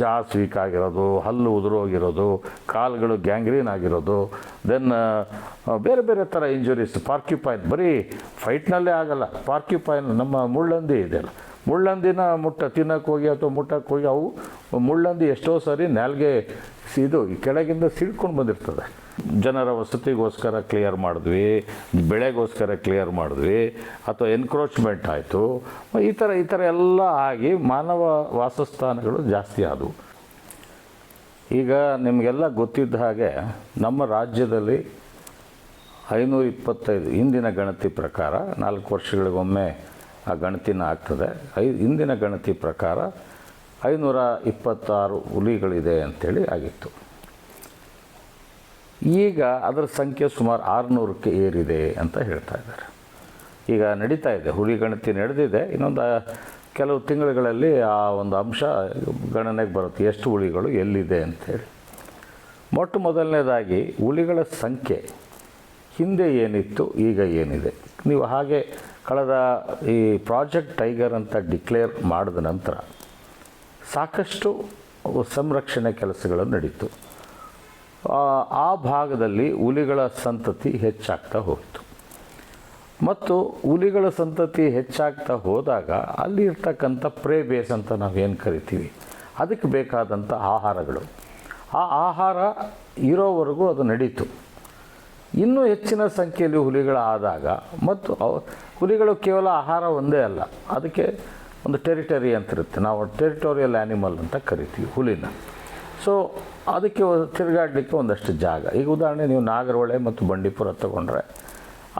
ಜಾಸ್ ವೀಕ್ ಆಗಿರೋದು ಹಲ್ಲು ಉದುರೋಗಿರೋದು, ಕಾಲುಗಳು ಗ್ಯಾಂಗ್ರೀನ್ ಆಗಿರೋದು ದೆನ್ ಬೇರೆ ಬೇರೆ ಥರ ಇಂಜುರೀಸ್ ಪಾರ್ಕ್ಯುಪೈನ್ ಬರೀ ಫೈಟ್ನಲ್ಲೇ ಆಗಲ್ಲ. ಪಾರ್ಕ್ಯುಪೈನ್ ನಮ್ಮ ಮುಳ್ಳಂದಿ ಇದೆಯಲ್ಲ ಮುಳ್ಳಂದಿನ ಮುಟ್ಟ ತಿನ್ನಕ್ಕೆ ಹೋಗಿ ಅಥವಾ ಮುಟ್ಟಕ್ಕೆ ಹೋಗಿ ಅವು ಮುಳ್ಳಂದಿ ಎಷ್ಟೋ ಸರಿ ನಾಲ್ಗೆ ಇದು ಕೆಳಗಿಂದ ಸಿಡ್ಕೊಂಡು ಬಂದಿರ್ತದೆ. ಜನರ ವಸತಿಗೋಸ್ಕರ ಕ್ಲಿಯರ್ ಮಾಡಿದ್ವಿ, ಬೆಳೆಗೋಸ್ಕರ ಕ್ಲಿಯರ್ ಮಾಡಿದ್ವಿ, ಅಥವಾ ಎನ್ಕ್ರೋಚ್ಮೆಂಟ್ ಆಯಿತು. ಈ ಥರ ಈ ಥರ ಎಲ್ಲ ಆಗಿ ಮಾನವ ವಾಸಸ್ಥಾನಗಳು ಜಾಸ್ತಿ ಆದವು. ಈಗ ನಿಮಗೆಲ್ಲ ಗೊತ್ತಿದ್ದ ಹಾಗೆ ನಮ್ಮ ರಾಜ್ಯದಲ್ಲಿ ಐನೂರ ಇಪ್ಪತ್ತೈದು, ಹಿಂದಿನ ಗಣತಿ ಪ್ರಕಾರ ನಾಲ್ಕು ವರ್ಷಗಳಿಗೊಮ್ಮೆ ಆ ಗಣತಿನ ಆಗ್ತದೆ. ಐ, ಹಿಂದಿನ ಗಣತಿ ಪ್ರಕಾರ ಐನೂರ ಇಪ್ಪತ್ತಾರು ಹುಲಿಗಳಿದೆ ಅಂಥೇಳಿ ಆಗಿತ್ತು. ಈಗ ಅದರ ಸಂಖ್ಯೆ ಸುಮಾರು ಆರುನೂರಕ್ಕೆ ಏರಿದೆ ಅಂತ ಹೇಳ್ತಾ ಇದ್ದಾರೆ. ಈಗ ನಡೀತಾ ಇದೆ, ಹುಲಿ ಗಣತಿ ನಡೆದಿದೆ. ಇನ್ನೊಂದು ಕೆಲವು ತಿಂಗಳುಗಳಲ್ಲಿ ಆ ಒಂದು ಅಂಶ ಗಣನೆಗೆ ಬರುತ್ತೆ. ಎಷ್ಟು ಹುಲಿಗಳು ಎಲ್ಲಿದೆ ಅಂಥೇಳಿ ಮೊಟ್ಟ ಮೊದಲನೇದಾಗಿ, ಹುಲಿಗಳ ಸಂಖ್ಯೆ ಹಿಂದೆ ಏನಿತ್ತು, ಈಗ ಏನಿದೆ. ನೀವು ಹಾಗೆ ಕಳೆದ ಈ ಪ್ರಾಜೆಕ್ಟ್ ಟೈಗರ್ ಅಂತ ಡಿಕ್ಲೇರ್ ಮಾಡಿದ ನಂತರ ಸಾಕಷ್ಟು ಸಂರಕ್ಷಣೆ ಕೆಲಸಗಳು ನಡೀತು. ಆ ಭಾಗದಲ್ಲಿ ಹುಲಿಗಳ ಸಂತತಿ ಹೆಚ್ಚಾಗ್ತಾ ಹೋಯಿತು. ಮತ್ತು ಹುಲಿಗಳ ಸಂತತಿ ಹೆಚ್ಚಾಗ್ತಾ ಹೋದಾಗ ಅಲ್ಲಿ ಇರ್ತಕ್ಕಂಥ ಪ್ರೇ ಬೇಸ್ ಅಂತ ನಾವೇನು ಕರಿತೀವಿ? ಅದಕ್ಕೆ ಬೇಕಾದಂಥ ಆಹಾರಗಳು. ಆ ಆಹಾರ ಇರೋವರೆಗೂ ಅದು ನಡೀತು. ಇನ್ನೂ ಹೆಚ್ಚಿನ ಸಂಖ್ಯೆಯಲ್ಲಿ ಹುಲಿಗಳಾದಾಗ ಮತ್ತು ಅವ- ಹುಲಿಗಳು ಕೇವಲ ಆಹಾರ ಒಂದೇ ಅಲ್ಲ, ಅದಕ್ಕೆ ಒಂದು ಟೆರಿಟರಿ ಅಂತ ಇರುತ್ತೆ. ನಾವು ಟೆರಿಟೋರಿಯಲ್ ಆ್ಯನಿಮಲ್ ಅಂತ ಕರಿತೀವಿ ಹುಲಿನ. ಸೊ ಅದಕ್ಕೆ ತಿರುಗಾಡಲಿಕ್ಕೆ ಒಂದಷ್ಟು ಜಾಗ. ಈಗ ಉದಾಹರಣೆ, ನೀವು ನಾಗರಹೊಳೆ ಮತ್ತು ಬಂಡೀಪುರ ತಗೊಂಡ್ರೆ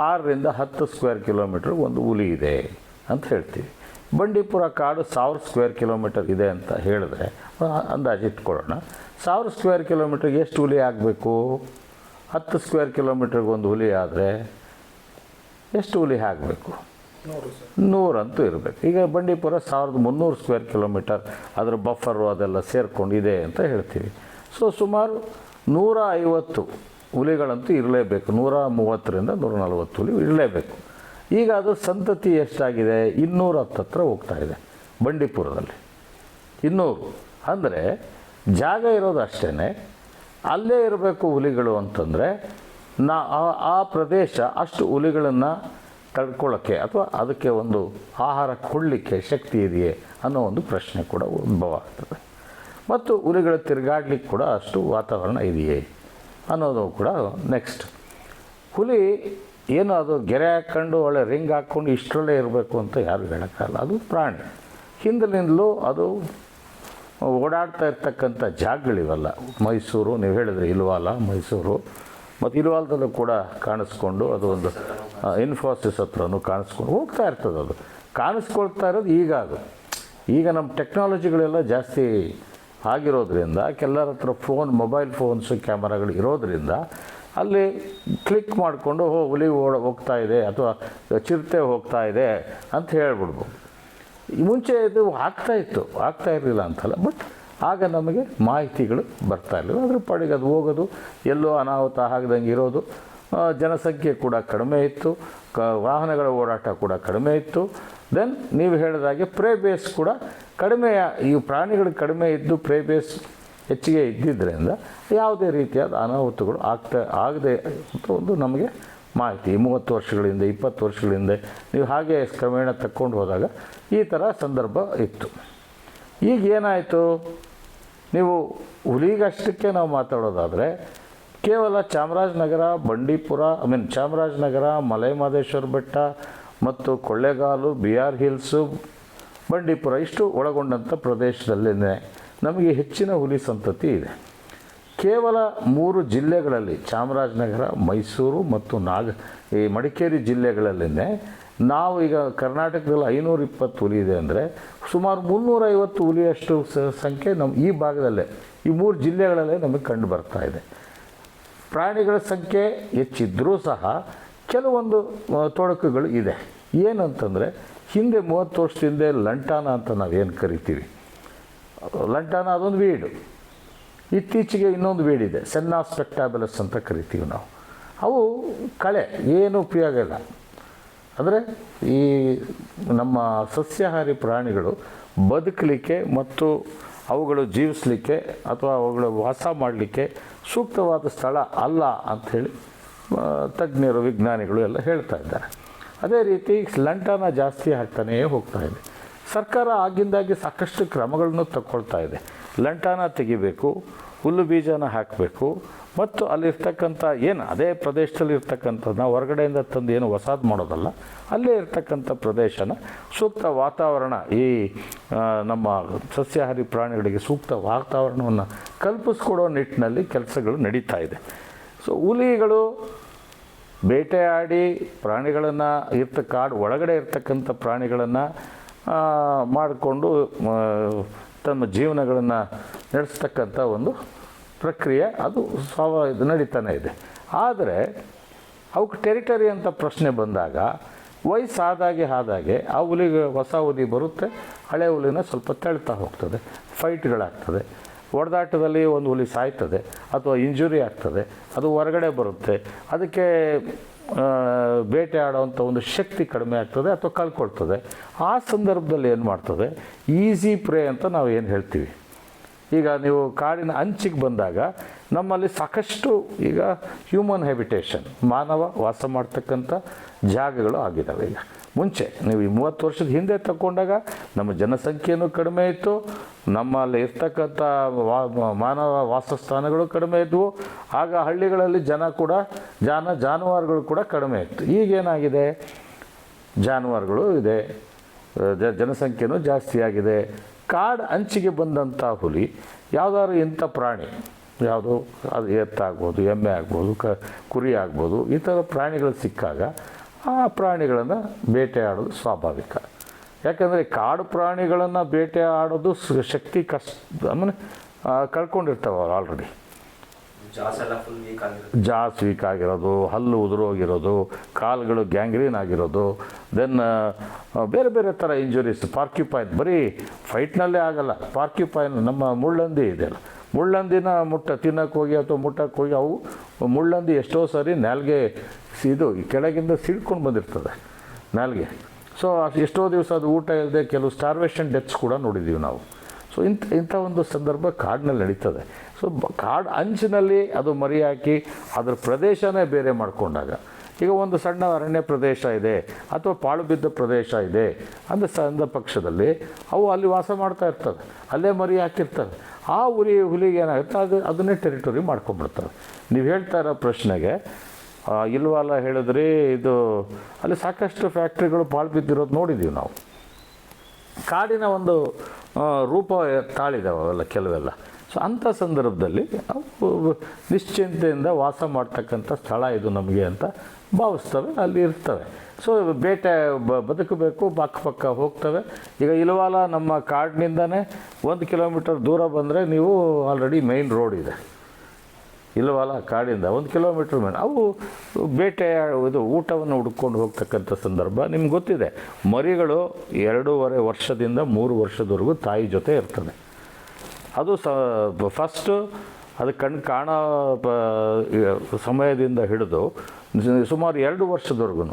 ಆರರಿಂದ ಹತ್ತು ಸ್ಕ್ವೇರ್ ಕಿಲೋಮೀಟ್ರ್ ಒಂದು ಹುಲಿ ಇದೆ ಅಂತ ಹೇಳ್ತೀವಿ. ಬಂಡೀಪುರ ಕಾಡು ಸಾವಿರ ಸ್ಕ್ವೇರ್ ಕಿಲೋಮೀಟರ್ ಇದೆ ಅಂತ ಹೇಳಿದ್ರೆ ಅಂದಾಜು ಇಟ್ಕೊಳ್ಳೋಣ. ಸಾವಿರ ಸ್ಕ್ವೇರ್ ಕಿಲೋಮೀಟ್ರಿಗೆ ಎಷ್ಟು ಹುಲಿ ಆಗಬೇಕು? ಹತ್ತು ಸ್ಕ್ವೇರ್ ಕಿಲೋಮೀಟ್ರಿಗೆ ಒಂದು ಹುಲಿ ಆದರೆ ಎಷ್ಟು ಹುಲಿ ಆಗಬೇಕು? ನೂರಂತೂ ಇರಬೇಕು. ಈಗ ಬಂಡೀಪುರ ಸಾವಿರದ ಮುನ್ನೂರು ಸ್ಕ್ವೇರ್ ಕಿಲೋಮೀಟರ್ ಅದರ ಬಫರು ಅದೆಲ್ಲ ಸೇರಿಕೊಂಡಿದೆ ಅಂತ ಹೇಳ್ತೀವಿ. ಸೊ ಸುಮಾರು ನೂರ ಐವತ್ತು ಹುಲಿಗಳಂತೂ ಇರಲೇಬೇಕು. ನೂರ ಮೂವತ್ತರಿಂದ ನೂರ ನಲವತ್ತು ಹುಲಿ ಇರಲೇಬೇಕು. ಈಗ ಅದು ಸಂತತಿ ಎಷ್ಟಾಗಿದೆ? ಇನ್ನೂರ ಹತ್ತತ್ರ ಹೋಗ್ತಾ ಇದೆ ಬಂಡೀಪುರದಲ್ಲಿ. ಇನ್ನೂರು. ಅಂದರೆ ಜಾಗ ಇರೋದು ಅಷ್ಟೇ ಅಲ್ಲೇ ಇರಬೇಕು ಹುಲಿಗಳು ಅಂತಂದರೆ ನಾ ಆ- ಆ ಪ್ರದೇಶ ಅಷ್ಟು ಹುಲಿಗಳನ್ನು ತಡ್ಕೊಳ್ಳೋಕ್ಕೆ ಅಥವಾ ಅದಕ್ಕೆ ಒಂದು ಆಹಾರ ಕೊಡಲಿಕ್ಕೆ ಶಕ್ತಿ ಇದೆಯೇ ಅನ್ನೋ ಒಂದು ಪ್ರಶ್ನೆ ಕೂಡ ಉದ್ಭವ ಆಗ್ತದೆ. ಮತ್ತು ಹುಲಿಗಳು ತಿರುಗಾಡ್ಲಿಕ್ಕೆ ಕೂಡ ಅಷ್ಟು ವಾತಾವರಣ ಇದೆಯೇ ಅನ್ನೋದು ಕೂಡ ನೆಕ್ಸ್ಟ್ ಹುಲಿ ಏನು ಅದು ಗೆರೆ ಹಾಕ್ಕೊಂಡು ಒಳ್ಳೆ ರಿಂಗ್ ಹಾಕ್ಕೊಂಡು ಇಷ್ಟರಲ್ಲೇ ಇರಬೇಕು ಅಂತ ಯಾರು ಹೇಳೋಕ್ಕಲ್ಲ ಅದು ಪ್ರಾಣಿ. ಹಿಂದಿನಿಂದಲೂ ಅದು ಓಡಾಡ್ತಾ ಇರ್ತಕ್ಕಂಥ ಜಾಗಗಳಿವಲ್ಲ. ಮೈಸೂರು, ನೀವು ಹೇಳಿದ್ರೆ ಇಲ್ವಾಲ, ಮೈಸೂರು. ಮತ್ತು ಇಲ್ವಾಲದಲ್ಲೂ ಕೂಡ ಕಾಣಿಸ್ಕೊಂಡು ಅದು ಒಂದು ಇನ್ಫೋಸಿಸ್ ಹತ್ರನೂ ಕಾಣಿಸ್ಕೊಂಡು ಹೋಗ್ತಾ ಇರ್ತದೆ ಅದು. ಕಾಣಿಸ್ಕೊಳ್ತಾ ಇರೋದು ಈಗ ಅದು. ಈಗ ನಮ್ಮ ಟೆಕ್ನಾಲಜಿಗಳೆಲ್ಲ ಜಾಸ್ತಿ ಆಗಿರೋದ್ರಿಂದ ಕೆಲರ ಹತ್ರ ಫೋನ್ ಮೊಬೈಲ್ ಫೋನ್ಸು ಕ್ಯಾಮರಾಗಳು ಇರೋದ್ರಿಂದ, ಅಲ್ಲಿ ಕ್ಲಿಕ್ ಮಾಡಿಕೊಂಡು, ಹೋ, ಹುಲಿ ಓಡ ಹೋಗ್ತಾ ಇದೆ ಅಥವಾ ಚಿರತೆ ಹೋಗ್ತಾ ಇದೆ ಅಂತ ಹೇಳ್ಬಿಡ್ಬೋದು. ಮುಂಚೆ ಇದು ಆಗ್ತಾ ಇತ್ತು. ಆಗ್ತಾ ಇರಲಿಲ್ಲ ಅಂತಲ್ಲ. ಬಟ್ ಆಗ ನಮಗೆ ಮಾಹಿತಿಗಳು ಬರ್ತಾ ಇರಲಿಲ್ಲ ಅದ್ರ ಪಾಡಿಗೆ ಅದು ಹೋಗೋದು, ಎಲ್ಲೋ ಅನಾಹುತ ಆಗದಂಗೆ ಇರೋದು. ಜನಸಂಖ್ಯೆ ಕೂಡ ಕಡಿಮೆ ಇತ್ತು. ಕ, ವಾಹನಗಳ ಓಡಾಟ ಕೂಡ ಕಡಿಮೆ ಇತ್ತು. ದೆನ್ ನೀವು ಹೇಳಿದಾಗೆ ಪ್ರೇ ಬೇಸ್ ಕೂಡ ಕಡಿಮೆ, ಈ ಪ್ರಾಣಿಗಳು ಕಡಿಮೆ ಇದ್ದು ಪ್ರೇ ಬೇಸ್ ಹೆಚ್ಚಿಗೆ ಇದ್ದಿದ್ದರಿಂದ ಯಾವುದೇ ರೀತಿಯಾದ ಅನಾಹುತಗಳು ಆಗ್ತಾ, ಆಗದೆ ಅಂತ ಒಂದು ನಮಗೆ ಮಾಹಿತಿ. ಮೂವತ್ತು ವರ್ಷಗಳಿಂದ, ಇಪ್ಪತ್ತು ವರ್ಷಗಳಿಂದ ನೀವು ಹಾಗೆ ಕ್ರಮೇಣ ತಕ್ಕೊಂಡು ಹೋದಾಗ ಈ ಥರ ಸಂದರ್ಭ ಇತ್ತು. ಈಗ ಏನಾಯಿತು? ನೀವು ಹುಲಿಗಷ್ಟಕ್ಕೆ ನಾವು ಮಾತಾಡೋದಾದರೆ ಕೇವಲ ಚಾಮರಾಜನಗರ, ಬಂಡೀಪುರ ಐ ಮೀನ್ ಚಾಮರಾಜನಗರ ಮಲೆ ಮಹದೇಶ್ವರ ಬೆಟ್ಟ ಮತ್ತು Kollegal, B R hills, Bandipur ಇಷ್ಟು ಒಳಗೊಂಡಂಥ ಪ್ರದೇಶದಲ್ಲೇ ನಮಗೆ ಹೆಚ್ಚಿನ ಹುಲಿ ಸಂತತಿ ಇದೆ. ಕೇವಲ ಮೂರು ಜಿಲ್ಲೆಗಳಲ್ಲಿ ಚಾಮರಾಜನಗರ, ಮೈಸೂರು ಮತ್ತು ನಾಗ, ಈ ಮಡಿಕೇರಿ ಜಿಲ್ಲೆಗಳಲ್ಲೇ ನಾವು ಈಗ ಕರ್ನಾಟಕದಲ್ಲಿ ಐನೂರ ಇಪ್ಪತ್ತು ಹುಲಿ ಇದೆ ಅಂದರೆ ಸುಮಾರು ಮುನ್ನೂರೈವತ್ತು ಹುಲಿಯಷ್ಟು ಸಂಖ್ಯೆ ನಮ್ಮ ಈ ಭಾಗದಲ್ಲೇ, ಈ ಮೂರು ಜಿಲ್ಲೆಗಳಲ್ಲೇ ನಮಗೆ ಕಂಡು ಬರ್ತಾ ಇದೆ. ಪ್ರಾಣಿಗಳ ಸಂಖ್ಯೆ ಹೆಚ್ಚಿದ್ದರೂ ಸಹ ಕೆಲವೊಂದು ತೊಡಕುಗಳು ಇದೆ. ಏನಂತಂದರೆ, ಹಿಂದೆ ಮೂವತ್ತು ವರ್ಷದ ಹಿಂದೆ ಲಂಟಾನ ಅಂತ ನಾವೇನು ಕರಿತೀವಿ? ಲಂಟಾನ ಅದೊಂದು ವೀಡು. ಇತ್ತೀಚೆಗೆ ಇನ್ನೊಂದು ವೀಡಿದೆ. ಸೆನ್ನಾಸ್ಪೆಕ್ಟಾಬಲಸ್ ಅಂತ ಕರಿತೀವಿ ನಾವು. ಅವು ಕಳೆ, ಏನು ಉಪಯೋಗ ಇಲ್ಲ. ಅಂದರೆ ಈ ನಮ್ಮ ಸಸ್ಯಾಹಾರಿ ಪ್ರಾಣಿಗಳು ಬದುಕಲಿಕ್ಕೆ ಮತ್ತು ಅವುಗಳು ಜೀವಿಸಲಿಕ್ಕೆ ಅಥವಾ ಅವುಗಳು ವಾಸ ಮಾಡಲಿಕ್ಕೆ ಸೂಕ್ತವಾದ ಸ್ಥಳ ಅಲ್ಲ ಅಂಥೇಳಿ ತಜ್ಞರು, ವಿಜ್ಞಾನಿಗಳು ಎಲ್ಲ ಹೇಳ್ತಾ ಇದ್ದಾರೆ. ಅದೇ ರೀತಿ ಲಂಟನ ಜಾಸ್ತಿ ಆಗ್ತಾನೇ ಹೋಗ್ತಾ ಇದೆ. ಸರ್ಕಾರ ಆಗಿಂದಾಗಿ ಸಾಕಷ್ಟು ಕ್ರಮಗಳನ್ನು ತಗೊಳ್ತಾ ಇದೆ. ಲಂಟಾನ ತೆಗಿಬೇಕು, ಹುಲ್ಲು ಬೀಜನ ಹಾಕಬೇಕು ಮತ್ತು ಅಲ್ಲಿರ್ತಕ್ಕಂಥ ಏನು, ಅದೇ ಪ್ರದೇಶದಲ್ಲಿ ಇರ್ತಕ್ಕಂಥ ನಾವು ಹೊರಗಡೆಯಿಂದ ತಂದು ಏನು ಹೊಸಾದು ಮಾಡೋದಲ್ಲ, ಅಲ್ಲೇ ಇರ್ತಕ್ಕಂಥ ಪ್ರದೇಶನ ಸೂಕ್ತ ವಾತಾವರಣ, ಈ ನಮ್ಮ ಸಸ್ಯಾಹಾರಿ ಪ್ರಾಣಿಗಳಿಗೆ ಸೂಕ್ತ ವಾತಾವರಣವನ್ನು ಕಲ್ಪಿಸ್ಕೊಡೋ ನಿಟ್ಟಿನಲ್ಲಿ ಕೆಲಸಗಳು ನಡೀತಾ ಇದೆ. ಸೊ ಹುಲಿಗಳು ಬೇಟೆಯಾಡಿ ಪ್ರಾಣಿಗಳನ್ನು ಇರ್ತ, ಕಾಡು, ಒಳಗಡೆ ಇರ್ತಕ್ಕಂಥ ಪ್ರಾಣಿಗಳನ್ನು ಮಾಡಿಕೊಂಡು ತಮ್ಮ ಜೀವನಗಳನ್ನು ನಡೆಸ್ತಕ್ಕಂಥ ಒಂದು ಪ್ರಕ್ರಿಯೆ, ಅದು ಸ್ವ ಇದು ನಡೀತಾನೆ ಇದೆ. ಆದರೆ, ಅವಕ್ಕೆ ಟೆರಿಟರಿ ಅಂತ ಪ್ರಶ್ನೆ ಬಂದಾಗ ವಯಸ್ಸಾದಾಗೆ ಆದಾಗೆ ಆ ಹುಲಿಗೆ ಹೊಸ ಹುಲಿ ಬರುತ್ತೆ, ಹಳೆ ಹುಲಿನ ಸ್ವಲ್ಪ ತಳ್ತಾ ಹೋಗ್ತದೆ ಫೈಟ್ಗಳಾಗ್ತದೆ ಹೊಡೆದಾಟದಲ್ಲಿ ಒಂದು ಹುಲಿ ಸಾಯ್ತದೆ, ಅಥವಾ ಇಂಜುರಿ ಆಗ್ತದೆ, ಅದು ಹೊರಗಡೆ ಬರುತ್ತೆ. ಅದಕ್ಕೆ ಬೇಟೆ ಆಡೋವಂಥ ಒಂದು ಶಕ್ತಿ ಕಡಿಮೆ ಆಗ್ತದೆ ಅಥವಾ ಕಳ್ಕೊಳ್ತದೆ. ಆ ಸಂದರ್ಭದಲ್ಲಿ ಏನು ಮಾಡ್ತದೆ ಈಸಿ ಪ್ರೇ ಅಂತ ನಾವು ಏನು ಹೇಳ್ತೀವಿ? ಈಗ ನೀವು ಕಾಡಿನ ಅಂಚಿಗೆ ಬಂದಾಗ ನಮ್ಮಲ್ಲಿ ಸಾಕಷ್ಟು ಈಗ ಹ್ಯೂಮನ್ ಹ್ಯಾಬಿಟೇಷನ್ ಮಾನವ ವಾಸ ಮಾಡ್ತಕ್ಕಂಥ ಜಾಗಗಳು ಆಗಿದ್ದಾವೆ ಈಗ ಮುಂಚೆ ನೀವು ಈ ಮೂವತ್ತು ವರ್ಷದ ಹಿಂದೆ ತಗೊಂಡಾಗ ನಮ್ಮ ಜನಸಂಖ್ಯೆಯೂ ಕಡಿಮೆ ಇತ್ತು, ನಮ್ಮಲ್ಲಿ ಇರ್ತಕ್ಕಂಥ ಮಾನವ ವಾಸಸ್ಥಾನಗಳು ಕಡಿಮೆ ಇದ್ವು, ಆಗ ಹಳ್ಳಿಗಳಲ್ಲಿ ಜನ ಕೂಡ, ಜಾನ, ಜಾನುವಾರುಗಳು ಕೂಡ ಕಡಿಮೆ ಇತ್ತು. ಈಗೇನಾಗಿದೆ ಜಾನುವಾರುಗಳು ಇದೆ ಜನಸಂಖ್ಯೆಯೂ ಜನಸಂಖ್ಯೆನೂ ಜಾಸ್ತಿ ಆಗಿದೆ. ಕಾಡು ಅಂಚಿಗೆ ಬಂದಂಥ ಹುಲಿ ಯಾವುದಾದ್ರು ಇಂಥ ಪ್ರಾಣಿ, ಯಾವುದು ಅದು ಎತ್ತಾಗ್ಬೋದು, ಎಮ್ಮೆ ಆಗ್ಬೋದು, ಕ ಕುರಿ ಆಗ್ಬೋದು, ಈ ಥರ ಪ್ರಾಣಿಗಳು ಸಿಕ್ಕಾಗ ಆ ಪ್ರಾಣಿಗಳನ್ನು ಬೇಟೆಯಾಡೋದು ಸ್ವಾಭಾವಿಕ. ಯಾಕಂದರೆ ಕಾಡು ಪ್ರಾಣಿಗಳನ್ನು ಬೇಟೆ ಆಡೋದು ಶಕ್ತಿ ಕಷ್ಟ ಆಮೇಲೆ ಕಳ್ಕೊಂಡಿರ್ತಾವೆ ಅವ್ರು ಆಲ್ರೆಡಿ ಜಾಸ್ ವೀಕ್ ಆಗಿರೋದು, ಹಲ್ಲು ಉದುರೋಗಿರೋದು, ಕಾಲುಗಳು ಗ್ಯಾಂಗ್ರೀನ್ ಆಗಿರೋದು ದೆನ್ ಬೇರೆ ಬೇರೆ ಥರ ಇಂಜುರೀಸ್ ಪಾರ್ಕ್ಯುಪೈನ್ ಬರೀ ಫೈಟ್ನಲ್ಲೇ ಆಗಲ್ಲ. ಪಾರ್ಕ್ಯುಪೈನ್ ನಮ್ಮ ಮುಳ್ಳಂದಿ ಇದೆಯಲ್ಲ ಮುಳ್ಳಂದಿನ ಮುಟ್ಟ ತಿನ್ನಕ್ಕೆ ಹೋಗಿ ಅಥವಾ ಮುಟ್ಟಕ್ಕೆ ಹೋಗಿ ಅವು ಮುಳ್ಳಂದಿ ಎಷ್ಟೋ ಸರಿ ನಾಲ್ಗೆ ಇದು ಕೆಳಗಿಂದ ಸಿಡ್ಕೊಂಡು ಬಂದಿರ್ತದೆ, ನಾಲ್ಗೆ. ಸೊ ಎಷ್ಟೋ ದಿವಸ ಅದು ಊಟ ಇಲ್ಲದೆ ಕೆಲವು ಸ್ಟಾರ್ವೇಷನ್ ಡೆತ್ಸ್ ಕೂಡ ನೋಡಿದ್ದೀವಿ ನಾವು. ಸೊ ಇಂಥ ಇಂಥ ಒಂದು ಸಂದರ್ಭ ಕಾಡಿನಲ್ಲಿ ನಡೀತದೆ. ಸೊ ಕಾಡು ಅಂಚಿನಲ್ಲಿ ಅದು ಮರಿ ಹಾಕಿ ಅದರ ಪ್ರದೇಶನೇ ಬೇರೆ ಮಾಡಿಕೊಂಡಾಗ. ಈಗ ಒಂದು ಸಣ್ಣ ಅರಣ್ಯ ಪ್ರದೇಶ ಇದೆ, ಅಥವಾ ಪಾಳು ಬಿದ್ದ ಪ್ರದೇಶ ಇದೆ ಅಂದ ಸಂದ ಪಕ್ಷದಲ್ಲಿ ಅವು ಅಲ್ಲಿ ವಾಸ ಮಾಡ್ತಾ ಇರ್ತವೆ, ಅಲ್ಲೇ ಮರಿ ಹಾಕಿರ್ತವೆ ಆ ಹುಲಿ ಹುಲಿಗೆ ಏನಾಗುತ್ತೆ? ಅದು, ಅದನ್ನೇ ಟೆರಿಟರಿ ಮಾಡ್ಕೊಂಡ್ಬಿಡ್ತವೆ ನೀವು ಹೇಳ್ತಾ ಇರೋ ಪ್ರಶ್ನೆಗೆ ಇಲ್ವಲ್ಲ ಹೇಳಿದ್ರಿ, ಇದು ಅಲ್ಲಿ ಸಾಕಷ್ಟು ಫ್ಯಾಕ್ಟ್ರಿಗಳು ಪಾಳು ಬಿದ್ದಿರೋದು ನೋಡಿದ್ದೀವಿ ನಾವು. ಕಾಡಿನ ಒಂದು ರೂಪ ತಾಳಿದಾವೆ ಅವೆಲ್ಲ ಕೆಲವೆಲ್ಲ. ಸೊ ಅಂಥ ಸಂದರ್ಭದಲ್ಲಿ ನಿಶ್ಚಿಂತೆಯಿಂದ ವಾಸ ಮಾಡ್ತಕ್ಕಂಥ ಸ್ಥಳ ಇದು ನಮಗೆ ಅಂತ ಭಾವಿಸ್ತವೆ, ಅಲ್ಲಿ ಇರ್ತವೆ. ಸೊ ಬೇಟೆ ಬ, ಬದುಕಬೇಕು ಅಕ್ಕಪಕ್ಕ ಹೋಗ್ತವೆ. ಈಗ ಇಲ್ವಾಲ ನಮ್ಮ ಕಾಡಿನಿಂದನೇ ಒಂದು ಕಿಲೋಮೀಟರ್ ದೂರ ಬಂದರೆ ನೀವು ಆಲ್ರೆಡಿ ಮೈನ್ ರೋಡ್ ಇದೆ. ಇಲ್ಲವಲ್ಲ? ಕಾಡಿಂದ ಒಂದು ಕಿಲೋಮೀಟ್ರ್ ಮೇಲೆ. ಅವು ಬೇಟೆ, ಇದು ಊಟವನ್ನು ಹುಡ್ಕೊಂಡು ಹೋಗ್ತಕ್ಕಂಥ ಸಂದರ್ಭ ನಿಮ್ಗೆ ಗೊತ್ತಿದೆ. ಮರಿಗಳು ಎರಡೂವರೆ ವರ್ಷದಿಂದ ಮೂರು ವರ್ಷದವರೆಗೂ ತಾಯಿ ಜೊತೆ ಇರ್ತದೆ ಅದು ಸ ಫಸ್ಟು ಅದು ಕಣ್ಣು ಕಾಣೋ ಸಮಯದಿಂದ ಹಿಡಿದು ಸುಮಾರು ಎರಡು ವರ್ಷದವರೆಗೂ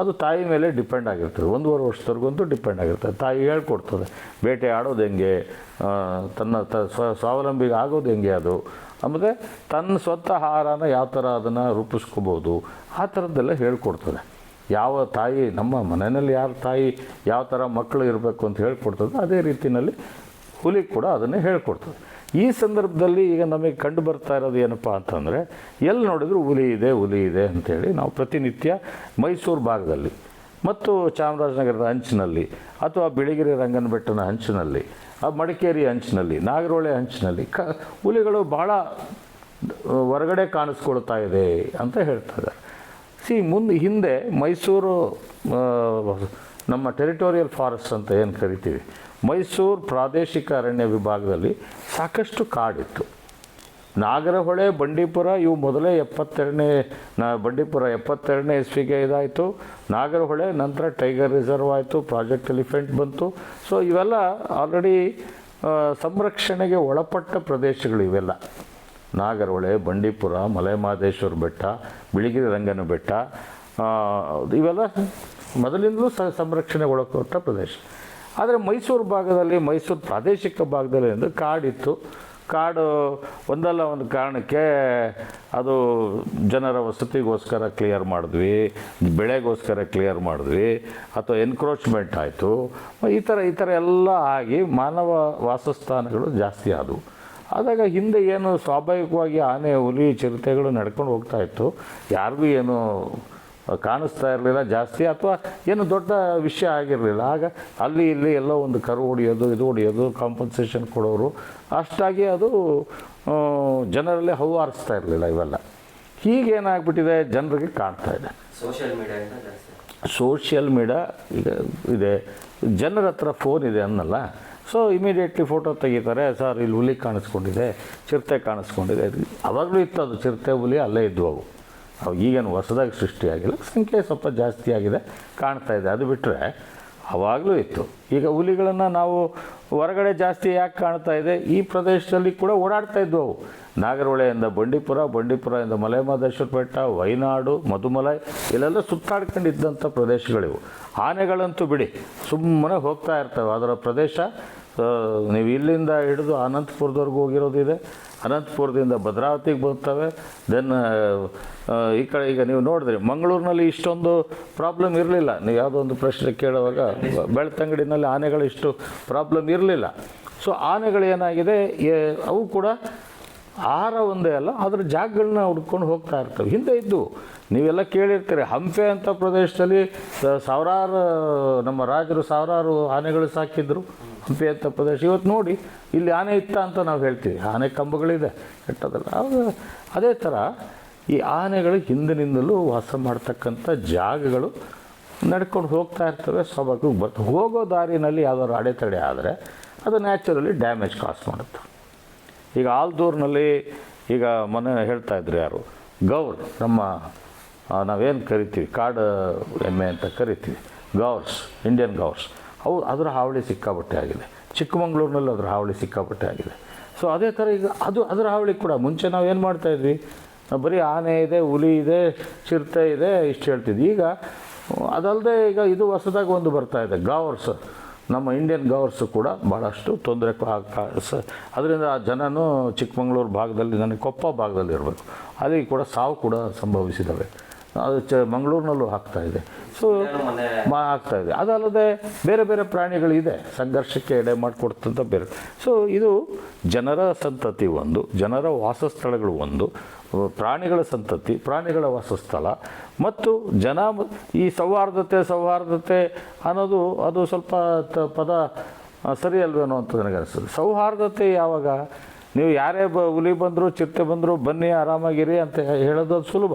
ಅದು ತಾಯಿ ಮೇಲೆ ಡಿಪೆಂಡ್ ಆಗಿರ್ತದೆ. ಒಂದೂವರೆ ವರ್ಷದವರೆಗಂತೂ ಡಿಪೆಂಡ್ ಆಗಿರ್ತದೆ. ತಾಯಿ ಹೇಳ್ಕೊಡ್ತದೆ, ಬೇಟೆ ಆಡೋದು ಹೆಂಗೆ? ತನ್ನ ತ ಸ್ವಾವಲಂಬಿಗೆ ಸ್ವಾವಲಂಬಿ ಆಗೋದು ಹೆಂಗೆ ಅದು? ಆಮೇಲೆ ತನ್ನ ಸ್ವಂತ ಆಹಾರನ ಯಾವ ಥರ ಅದನ್ನು ರೂಪಿಸ್ಕೋಬೋದು, ಆ ಥರದ್ದೆಲ್ಲ ಹೇಳ್ಕೊಡ್ತದೆ. ಯಾವ ತಾಯಿ, ನಮ್ಮ ಮನೆಯಲ್ಲಿ ಯಾರ ತಾಯಿ ಯಾವ ಥರ ಮಕ್ಕಳು ಇರಬೇಕು ಅಂತ ಹೇಳ್ಕೊಡ್ತದೆ, ಅದೇ ರೀತಿಯಲ್ಲಿ ಹುಲಿ ಕೂಡ ಅದನ್ನು ಹೇಳ್ಕೊಡ್ತದೆ. ಈ ಸಂದರ್ಭದಲ್ಲಿ ಈಗ ನಮಗೆ ಕಂಡು ಬರ್ತಾ ಇರೋದು ಏನಪ್ಪ ಅಂತಂದರೆ, ಎಲ್ಲಿ ನೋಡಿದ್ರು ಹುಲಿ ಇದೆ ಹುಲಿ ಇದೆ ಅಂತೇಳಿ ನಾವು ಪ್ರತಿನಿತ್ಯ ಮೈಸೂರು ಭಾಗದಲ್ಲಿ ಮತ್ತು ಚಾಮರಾಜನಗರದ ಅಂಚಿನಲ್ಲಿ, ಅಥವಾ ಬಿಳಿಗಿರಿ ರಂಗನ ಬೆಟ್ಟನ ಅಂಚಿನಲ್ಲಿ, ಆ ಮಡಿಕೇರಿ ಅಂಚಿನಲ್ಲಿ ನಾಗರೋಳೆ ಅಂಚಿನಲ್ಲಿ, ಕ, ಹುಲಿಗಳು ಭಾಳ ಹೊರಗಡೆ ಕಾಣಿಸ್ಕೊಳ್ತಾ ಇದೆ ಅಂತ ಹೇಳ್ತಾರೆ. ಸಿ, ಮುಂದೆ, ಹಿಂದೆ ಮೈಸೂರು ನಮ್ಮ ಟೆರಿಟೋರಿಯಲ್ ಫಾರೆಸ್ಟ್ ಅಂತ ಏನು ಕರಿತೀವಿ, ಮೈಸೂರು ಪ್ರಾದೇಶಿಕ ಅರಣ್ಯ ವಿಭಾಗದಲ್ಲಿ ಸಾಕಷ್ಟು ಕಾಡಿತ್ತು. ನಾಗರಹೊಳೆ, ಬಂಡೀಪುರ, ಇವು ಮೊದಲೇ ಎಪ್ಪತ್ತೆರಡನೇ, ನಾ ಬಂಡೀಪುರ ಎಪ್ಪತ್ತೆರಡನೇ ಇಸ್ವಿಗೆ ಇದಾಯಿತು. ನಾಗರಹೊಳೆ, ನಂತರ ಟೈಗರ್ ರಿಸರ್ವ್ ಆಯಿತು, ಪ್ರಾಜೆಕ್ಟ್ ಎಲಿಫೆಂಟ್ ಬಂತು. ಸೊ ಇವೆಲ್ಲ ಆಲ್ರೆಡಿ ಸಂರಕ್ಷಣೆಗೆ ಒಳಪಟ್ಟ ಪ್ರದೇಶಗಳು ಇವೆಲ್ಲ. ನಾಗರಹೊಳೆ, ಬಂಡೀಪುರ ಮಲೆಮಹದೇಶ್ವರ ಬೆಟ್ಟ, ಬಿಳಿಗಿರಿ ರಂಗನ ಬೆಟ್ಟ ಇವೆಲ್ಲ ಮೊದಲಿಂದಲೂ ಸ, ಸಂರಕ್ಷಣೆ ಒಳಪಟ್ಟ ಪ್ರದೇಶ. ಆದರೆ ಮೈಸೂರು ಭಾಗದಲ್ಲಿ, ಮೈಸೂರು ಪ್ರಾದೇಶಿಕ ಭಾಗದಲ್ಲಿ ಅಂದರೆ ಕಾಡಿತ್ತು. ಕಾಡು ಒಂದಲ್ಲ ಒಂದು ಕಾರಣಕ್ಕೆ ಅದು ಜನರ ವಸತಿಗೋಸ್ಕರ ಕ್ಲಿಯರ್ ಮಾಡಿದ್ವಿ, ಬೆಳೆಗೋಸ್ಕರ ಕ್ಲಿಯರ್ ಮಾಡಿದ್ವಿ, ಅಥವಾ ಎನ್ಕ್ರೋಚ್ಮೆಂಟ್ ಆಯಿತು. ಈ ಥರ ಈ ಥರ ಎಲ್ಲ ಆಗಿ ಮಾನವ ವಾಸಸ್ಥಾನಗಳು ಜಾಸ್ತಿ ಆದವು. ಆದಾಗ ಹಿಂದೆ ಏನು ಸ್ವಾಭಾವಿಕವಾಗಿ ಆನೆ, ಹುಲಿ, ಚಿರತೆಗಳು ನಡ್ಕೊಂಡು ಹೋಗ್ತಾ ಇತ್ತು. ಯಾರಿಗೂ ಏನು ಕಾಣಿಸ್ತಾ ಇರಲಿಲ್ಲ ಜಾಸ್ತಿ ಅಥವಾ ಏನು ದೊಡ್ಡ ವಿಷಯ ಆಗಿರಲಿಲ್ಲ. ಆಗ ಅಲ್ಲಿ ಇಲ್ಲಿ ಎಲ್ಲೋ ಒಂದು ಕರು ಹೊಡೆಯೋದು ಇದು ಹೊಡೆಯೋದು ಕಾಂಪನ್ಸೇಷನ್ ಕೊಡೋರು ಅಷ್ಟಾಗಿ ಅದು ಜನರಲ್ಲಿ ಹೌವಾರಿಸ್ತಾ ಇರಲಿಲ್ಲ ಇವೆಲ್ಲ. ಹೀಗೇನಾಗ್ಬಿಟ್ಟಿದೆ ಜನರಿಗೆ ಕಾಣ್ತಾ ಇದೆ. ಸೋಷಿಯಲ್ ಮೀಡಿಯಾ ಸೋಷಿಯಲ್ ಮೀಡಿಯಾ ಈಗ ಇದೆ. ಜನರ ಹತ್ರ ಫೋನ್ ಇದೆ ಅನ್ನಲ್ಲ. ಸೊ ಇಮಿಡಿಯೇಟ್ಲಿ ಫೋಟೋ ತೆಗಿತಾರೆ. ಸರ್ ಇಲ್ಲಿ ಹುಲಿ ಕಾಣಿಸ್ಕೊಂಡಿದೆ ಚಿರತೆ ಕಾಣಿಸ್ಕೊಂಡಿದೆ. ಅವಾಗಲೂ ಇತ್ತು ಅದು ಚಿರತೆ ಹುಲಿ ಅಲ್ಲೇ ಇದ್ವು ಅವು. ಅವು ಈಗೇನು ಹೊಸದಾಗಿ ಸೃಷ್ಟಿಯಾಗಿಲ್ಲ, ಸಂಖ್ಯೆ ಸ್ವಲ್ಪ ಜಾಸ್ತಿ ಆಗಿದೆ, ಕಾಣ್ತಾ ಇದೆ. ಅದು ಬಿಟ್ಟರೆ ಅವಾಗಲೂ ಇತ್ತು. ಈಗ ಹುಲಿಗಳನ್ನು ನಾವು ಹೊರಗಡೆ ಜಾಸ್ತಿ ಯಾಕೆ ಕಾಣ್ತಾ ಇದೆ? ಈ ಪ್ರದೇಶದಲ್ಲಿ ಕೂಡ ಓಡಾಡ್ತಾ ಇದ್ವು ಅವು. ನಾಗರಹೊಳೆಯಿಂದ ಬಂಡೀಪುರ, ಬಂಡೀಪುರದಿಂದ ಮಲೆ ಬೆಟ್ಟ ವಯನಾಡು ಮಧುಮಲೈ, ಇಲ್ಲೆಲ್ಲ ಸುತ್ತಾಡ್ಕೊಂಡಿದ್ದಂಥ ಪ್ರದೇಶಗಳಿವು. ಆನೆಗಳಂತೂ ಬಿಡಿ, ಸುಮ್ಮನೆ ಹೋಗ್ತಾ ಇರ್ತವೆ. ಅದರ ಪ್ರದೇಶ ಆ, ನೀವು ಇಲ್ಲಿಂದ ಹಿಡಿದು ಅನಂತಪುರದವರೆಗೂ ಹೋಗಿರೋದಿದೆ ಅನಂತಪುರದಿಂದ ಭದ್ರಾವತಿಗೆ ಬರ್ತವೆ ದೆನ್ ಈ ಕಡೆ ಈಗ ನೀವು ನೋಡಿದ್ರಿ ಮಂಗಳೂರಿನಲ್ಲಿ ಇಷ್ಟೊಂದು ಪ್ರಾಬ್ಲಮ್ ಇರಲಿಲ್ಲ. ನೀವು ಯಾವುದೋ ಒಂದು ಪ್ರಶ್ನೆ ಕೇಳುವಾಗ ಬೆಳ್ತಂಗಡಿನಲ್ಲಿ ಆನೆಗಳು ಇಷ್ಟು ಪ್ರಾಬ್ಲಮ್ ಇರಲಿಲ್ಲ. ಸೊ ಆನೆಗಳು ಏನಾಗಿದೆ ಏ- ಅವು ಕೂಡ ಆಹಾರ ಒಂದೇ ಅಲ್ಲ ಅದರ ಜಾಗಗಳನ್ನ ಹುಡ್ಕೊಂಡು ಹೋಗ್ತಾ ಇರ್ತವೆ. ಹಿಂದೆ ಇದ್ದು ನೀವೆಲ್ಲ ಕೇಳಿರ್ತೀರಿ. ಹಂಪೆ ಅಂತ ಪ್ರದೇಶದಲ್ಲಿ ಸಾವಿರಾರು, ನಮ್ಮ ರಾಜರು ಸಾವಿರಾರು ಆನೆಗಳು ಸಾಕಿದ್ರು. ಹಂಪೆ ಅಂತ ಪ್ರದೇಶ. ಇವತ್ತು ನೋಡಿ, ಇಲ್ಲಿ ಆನೆ ಇತ್ತ ಅಂತ ನಾವು ಹೇಳ್ತೀವಿ. ಆನೆ ಕಂಬಗಳಿದೆ. ಕೆಟ್ಟದಲ್ಲ. ಅದೇ ಥರ ಈ ಆನೆಗಳು ಹಿಂದಿನಿಂದಲೂ ವಾಸ ಮಾಡ್ತಕ್ಕಂಥ ಜಾಗಗಳು ನಡ್ಕೊಂಡು ಹೋಗ್ತಾ ಇರ್ತವೆ. ಸ್ವಾಭಾವಿಕ ಬರ್ತವೆ ಹೋಗೋ ದಾರಿನಲ್ಲಿ ಯಾವ್ದಾದ್ರು ಅಡೆತಡೆ ಆದರೆ ಅದು ನ್ಯಾಚುರಲಿ ಡ್ಯಾಮೇಜ್ ಕಾಸ್ ಮಾಡುತ್ತೆ. ಈಗ ಆಲ್ದೂರಿನಲ್ಲಿ ಈಗ ಮೊನ್ನೆ ಹೇಳ್ತಾ ಇದ್ರು ಯಾರು? ಗೌರ್, ನಮ್ಮ ನಾವೇನು ಕರಿತೀವಿ? ಕಾಡು ಎಮ್ಮೆ ಅಂತ ಕರಿತೀವಿ. Gaurs Indian gaurs. ಅವು ಅದರ ಹಾವಳಿ ಸಿಕ್ಕಾಪಟ್ಟೆ ಆಗಿದೆ. ಚಿಕ್ಕಮಂಗ್ಳೂರಿನಲ್ಲಿ ಅದರ ಹಾವಳಿ ಸಿಕ್ಕಾಪಟ್ಟೆ ಆಗಿದೆ. ಸೊ ಅದೇ ಥರ ಈಗ ಅದು ಅದರ ಹಾವಳಿ ಕೂಡ. ಮುಂಚೆ ನಾವು ಏನು ಮಾಡ್ತಾಯಿದ್ವಿ ಬರೀ ಆನೆ ಇದೆ, ಹುಲಿ ಇದೆ, ಚಿರತೆ ಇದೆ, ಇಷ್ಟು ಹೇಳ್ತಿದ್ವಿ. ಈಗ ಅದಲ್ಲದೆ ಈಗ ಇದು ಹೊಸದಾಗಿ ಒಂದು ಬರ್ತಾ ಇದೆ. ಗಾವರ್ಸ್ ನಮ್ಮ ಇಂಡಿಯನ್ ಗವರ್ಸು ಕೂಡ ಭಾಳಷ್ಟು ತೊಂದರೆ ಅದರಿಂದ ಆ ಜನನೂ ಚಿಕ್ಕಮಂಗ್ಳೂರು ಭಾಗದಲ್ಲಿ, ನನಗೆ ಕೊಪ್ಪ ಭಾಗದಲ್ಲಿ ಇರಬೇಕು. ಅಲ್ಲಿ ಕೂಡ ಸಾವು ಕೂಡ ಸಂಭವಿಸಿದ್ದಾವೆ ಅದು ಚ ಮಂಗಳೂರಿನಲ್ಲೂ ಇದೆ. ಸೊ ಮಾ ಆಗ್ತಾ ಇದೆ. ಅದಲ್ಲದೆ ಬೇರೆ ಬೇರೆ ಪ್ರಾಣಿಗಳಿದೆ. ಸಂಘರ್ಷಕ್ಕೆ ಎಡೆ ಮಾಡಿಕೊಡ್ತಂಥ ಬೇರೆ. ಸೊ ಇದು ಜನರ ಸಂತತಿ ಒಂದು ಜನರ ವಾಸಸ್ಥಳಗಳು ಒಂದು ಪ್ರಾಣಿಗಳ ಸಂತತಿ ಪ್ರಾಣಿಗಳ ವಾಸಸ್ಥಳ ಮತ್ತು ಜನ ಈ ಸೌಹಾರ್ದತೆ ಸೌಹಾರ್ದತೆ ಅನ್ನೋದು ಅದು ಸ್ವಲ್ಪ ತ- ಪದ ಸರಿ ಅಲ್ವೇನೋ ಅಂತ ನನಗೆ ಅನಿಸ್ತದೆ. ಸೌಹಾರ್ದತೆ ಯಾವಾಗ? ನೀವು ಯಾರೇ ಬ ಹುಲಿ ಬಂದರೂ ಚಿರತೆ ಬಂದರೂ ಬನ್ನಿ ಆರಾಮಾಗಿರಿ ಅಂತ ಹೇಳೋದು ಅದು ಸುಲಭ.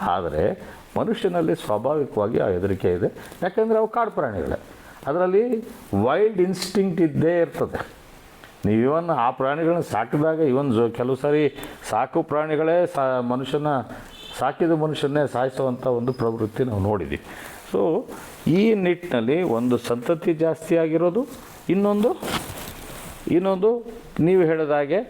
ಆದರೆ ಮನುಷ್ಯನಲ್ಲಿ ಸ್ವಾಭಾವಿಕವಾಗಿ ಆ ಹೆದರಿಕೆ ಇದೆ. ಯಾಕೆಂದರೆ ಅವು ಕಾಡು ಪ್ರಾಣಿಗಳೇ. ಅದರಲ್ಲಿ ವೈಲ್ಡ್ ಇನ್ಸ್ಟಿಂಕ್ಟ್ ಇದ್ದೇ ಇರ್ತದೆ. ನೀವು ಆ ಪ್ರಾಣಿಗಳನ್ನ ಸಾಕಿದಾಗ ಇವನ್ ಜೊ ಕೆಲವು ಸಾರಿ ಸಾಕು ಪ್ರಾಣಿಗಳೇ ಸಾ ಮನುಷ್ಯನ, ಸಾಕಿದ ಮನುಷ್ಯನ್ನೇ ಸಾಯಿಸುವಂಥ ಒಂದು ಪ್ರವೃತ್ತಿ ನಾವು ನೋಡಿದ್ದೀವಿ ಸೊ ಈ ನಿಟ್ಟಿನಲ್ಲಿ ಒಂದು ಸಂತತಿ ಜಾಸ್ತಿ ಆಗಿರೋದು, ಇನ್ನೊಂದು ಇನ್ನೊಂದು ನೀವು ಹೇಳಿದ ಹಾಗೆ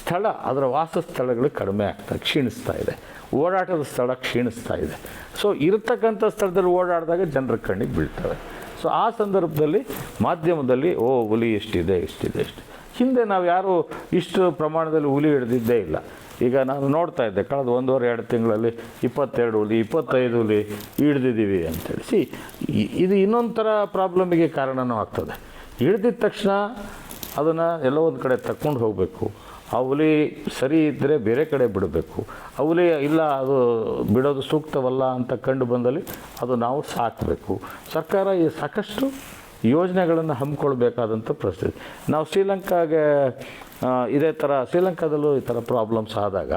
ಸ್ಥಳ, ಅದರ ವಾಸಸ್ಥಳಗಳು ಕಡಿಮೆ ಆಗ್ತಾ, ಕ್ಷೀಣಿಸ್ತಾ ಇದೆ. ಓಡಾಟದ ಸ್ಥಳ ಕ್ಷೀಣಿಸ್ತಾ ಇದೆ. ಸೊ ಇರತಕ್ಕಂಥ ಸ್ಥಳದಲ್ಲಿ ಓಡಾಡಿದಾಗ ಜನರ ಕಣ್ಣಿಗೆ ಬೀಳ್ತವೆ. ಸೊ ಆ ಸಂದರ್ಭದಲ್ಲಿ ಮಾಧ್ಯಮದಲ್ಲಿ, ಓ, ಹುಲಿ ಎಷ್ಟಿದೆ ಎಷ್ಟಿದೆ ಎಷ್ಟು ಹಿಂದೆ ನಾವು ಯಾರು ಇಷ್ಟು ಪ್ರಮಾಣದಲ್ಲಿ ಹುಲಿ ಹಿಡಿದಿದ್ದೇ ಇಲ್ಲ. ಈಗ ನಾನು ನೋಡ್ತಾ ಇದ್ದೆ, ಕಳೆದ ಒಂದೂವರೆ, ಎರಡು ತಿಂಗಳಲ್ಲಿ ಇಪ್ಪತ್ತೆರಡು ಹುಲಿ, ಇಪ್ಪತ್ತೈದು ಹುಲಿ ಹಿಡ್ದಿದ್ದೀವಿ ಅಂತೇಳಿ ಸಿ ಇದು ಇನ್ನೊಂದು ಥರ ಪ್ರಾಬ್ಲಮಿಗೆ ಕಾರಣನೂ ಆಗ್ತದೆ. ಹಿಡ್ದಿದ ತಕ್ಷಣ ಅದನ್ನು ಎಲ್ಲೋ ಒಂದು ಕಡೆ ತಕ್ಕೊಂಡು ಹೋಗಬೇಕು. ಆ ಸರಿ ಇದ್ದರೆ ಬೇರೆ ಕಡೆ ಬಿಡಬೇಕು. ಆ ಇಲ್ಲ ಅದು ಬಿಡೋದು ಸೂಕ್ತವಲ್ಲ ಅಂತ ಕಂಡು ಬಂದಲ್ಲಿ ಅದು ನಾವು ಸಾಕಬೇಕು. ಸರ್ಕಾರ ಈ ಸಾಕಷ್ಟು ಯೋಜನೆಗಳನ್ನು ಹಮ್ಮಿಕೊಳ್ಬೇಕಾದಂಥ ಪರಿಸ್ಥಿತಿ. ನಾವು ಶ್ರೀಲಂಕಾಗೆ ಇದೇ ಥರ ಶ್ರೀಲಂಕಾದಲ್ಲೂ ಈ ಥರ ಪ್ರಾಬ್ಲಮ್ಸ್ ಆದಾಗ,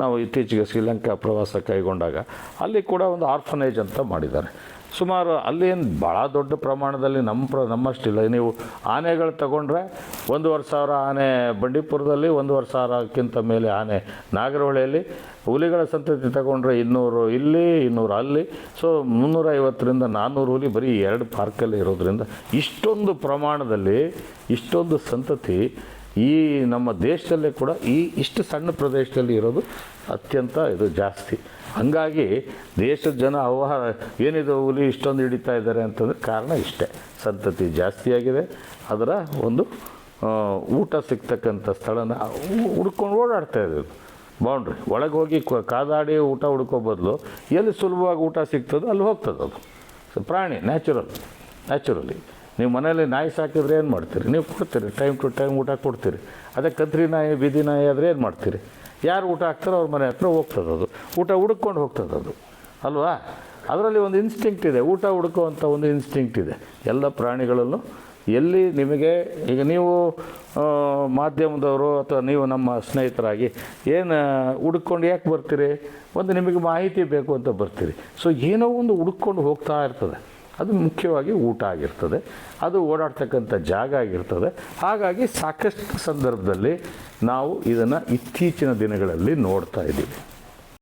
ನಾವು ಇತ್ತೀಚೆಗೆ ಶ್ರೀಲಂಕಾ ಪ್ರವಾಸ ಕೈಗೊಂಡಾಗ ಅಲ್ಲಿ ಕೂಡ ಒಂದು ಆರ್ಫನೇಜ್ ಅಂತ ಮಾಡಿದ್ದಾರೆ. ಸುಮಾರು ಅಲ್ಲಿ ಏನು ಭಾಳ ದೊಡ್ಡ ಪ್ರಮಾಣದಲ್ಲಿ ನಮ್ಮ ಪ್ರ ನಮ್ಮಷ್ಟಿಲ್ಲ ನೀವು ಆನೆಗಳು ತಗೊಂಡ್ರೆ ಒಂದೂವರೆ ಸಾವಿರ ಆನೆ ಬಂಡೀಪುರದಲ್ಲಿ, ಒಂದೂವರೆ ಸಾವಿರಕ್ಕಿಂತ ಮೇಲೆ ಆನೆ ನಾಗರಹೊಳೆಯಲ್ಲಿ, ಹುಲಿಗಳ ಸಂತತಿ ತಗೊಂಡ್ರೆ ಇನ್ನೂರು ಇಲ್ಲಿ, ಇನ್ನೂರು ಅಲ್ಲಿ. ಸೊ ಮುನ್ನೂರೈವತ್ತರಿಂದ ನಾನ್ನೂರು ಹುಲಿ ಬರೀ ಎರಡು ಪಾರ್ಕಲ್ಲಿ ಇರೋದ್ರಿಂದ ಇಷ್ಟೊಂದು ಪ್ರಮಾಣದಲ್ಲಿ, ಇಷ್ಟೊಂದು ಸಂತತಿ ಈ ನಮ್ಮ ದೇಶದಲ್ಲೇ ಕೂಡ ಈ ಇಷ್ಟು ಸಣ್ಣ ಪ್ರದೇಶದಲ್ಲಿ ಇರೋದು ಅತ್ಯಂತ ಇದು ಜಾಸ್ತಿ. ಹಂಗಾಗಿ ದೇಶದ ಜನ ಅವಹಾರ ಏನಿದೆ ಹುಲಿ ಇಷ್ಟೊಂದು ಹಿಡಿತಾ ಇದ್ದಾರೆ ಅಂತಂದರೆ ಕಾರಣ ಇಷ್ಟೇ. ಸಂತತಿ ಜಾಸ್ತಿಯಾಗಿದೆ ಅದರ ಒಂದು ಊಟ ಸಿಗ್ತಕ್ಕಂಥ ಸ್ಥಳನ ಹುಡ್ಕೊಂಡು ಓಡಾಡ್ತಾ ಇರೋದು. ಬೌಂಡ್ರಿ. ಒಳಗೆ ಹೋಗಿ ಕಾದಾಡಿ ಊಟ ಹುಡ್ಕೋ ಬದಲು ಎಲ್ಲಿ ಸುಲಭವಾಗಿ ಊಟ ಸಿಗ್ತದೋ ಅಲ್ಲಿ ಹೋಗ್ತದೆ ಅದು ಪ್ರಾಣಿ, ನ್ಯಾಚುರಲ್, ನ್ಯಾಚುರಲಿ. ನೀವು ಮನೇಲಿ ನಾಯಿ ಸಾಕಿದ್ರೆ ಏನು ಮಾಡ್ತೀರಿ? ನೀವು ಕೊಡ್ತೀರಿ ಟೈಮ್ ಟು ಟೈಮ್ ಊಟ ಕೊಡ್ತೀರಿ. ಅದೇ ಕತ್ರಿ ನಾಯಿ, ಬೀದಿ ನಾಯಿ ಆದರೆ ಏನು ಮಾಡ್ತೀರಿ? ಯಾರು ಊಟ ಹಾಕ್ತಾರೋ ಅವ್ರ ಮನೆ ಹತ್ರ ಹೋಗ್ತದದು ಊಟ ಹುಡುಕೊಂಡು ಹೋಗ್ತದದು ಅಲ್ವಾ? ಅದರಲ್ಲಿ ಒಂದು ಇನ್ಸ್ಟಿಂಕ್ಟ್ ಇದೆ. ಊಟ ಹುಡುಕುವಂಥ ಒಂದು ಇನ್ಸ್ಟಿಂಕ್ಟ್ ಇದೆ. ಎಲ್ಲ ಪ್ರಾಣಿಗಳಲ್ಲೂ ಎಲ್ಲಿ ನಿಮಗೆ, ಈಗ ನೀವು ಮಾಧ್ಯಮದವರು ಅಥವಾ ನೀವು ನಮ್ಮ ಸ್ನೇಹಿತರಾಗಿ ಏನು ಹುಡುಕೊಂಡು ಯಾಕೆ ಬರ್ತೀರಿ? ಒಂದು ನಿಮಗೆ ಮಾಹಿತಿ ಬೇಕು ಅಂತ ಬರ್ತೀರಿ. ಸೊ ಏನೋ ಒಂದು ಹುಡುಕೊಂಡು ಹೋಗ್ತಾ ಇರ್ತದೆ. ಅದು ಮುಖ್ಯವಾಗಿ ಊಟ ಆಗಿರ್ತದೆ, ಅದು ಓಡಾಡ್ತಕ್ಕಂಥ ಜಾಗ ಆಗಿರ್ತದೆ. ಹಾಗಾಗಿ ಸಾಕಷ್ಟು ಸಂದರ್ಭದಲ್ಲಿ ನಾವು ಇದನ್ನು ಇತ್ತೀಚಿನ ದಿನಗಳಲ್ಲಿ ನೋಡ್ತಾ ಇದ್ದೀವಿ.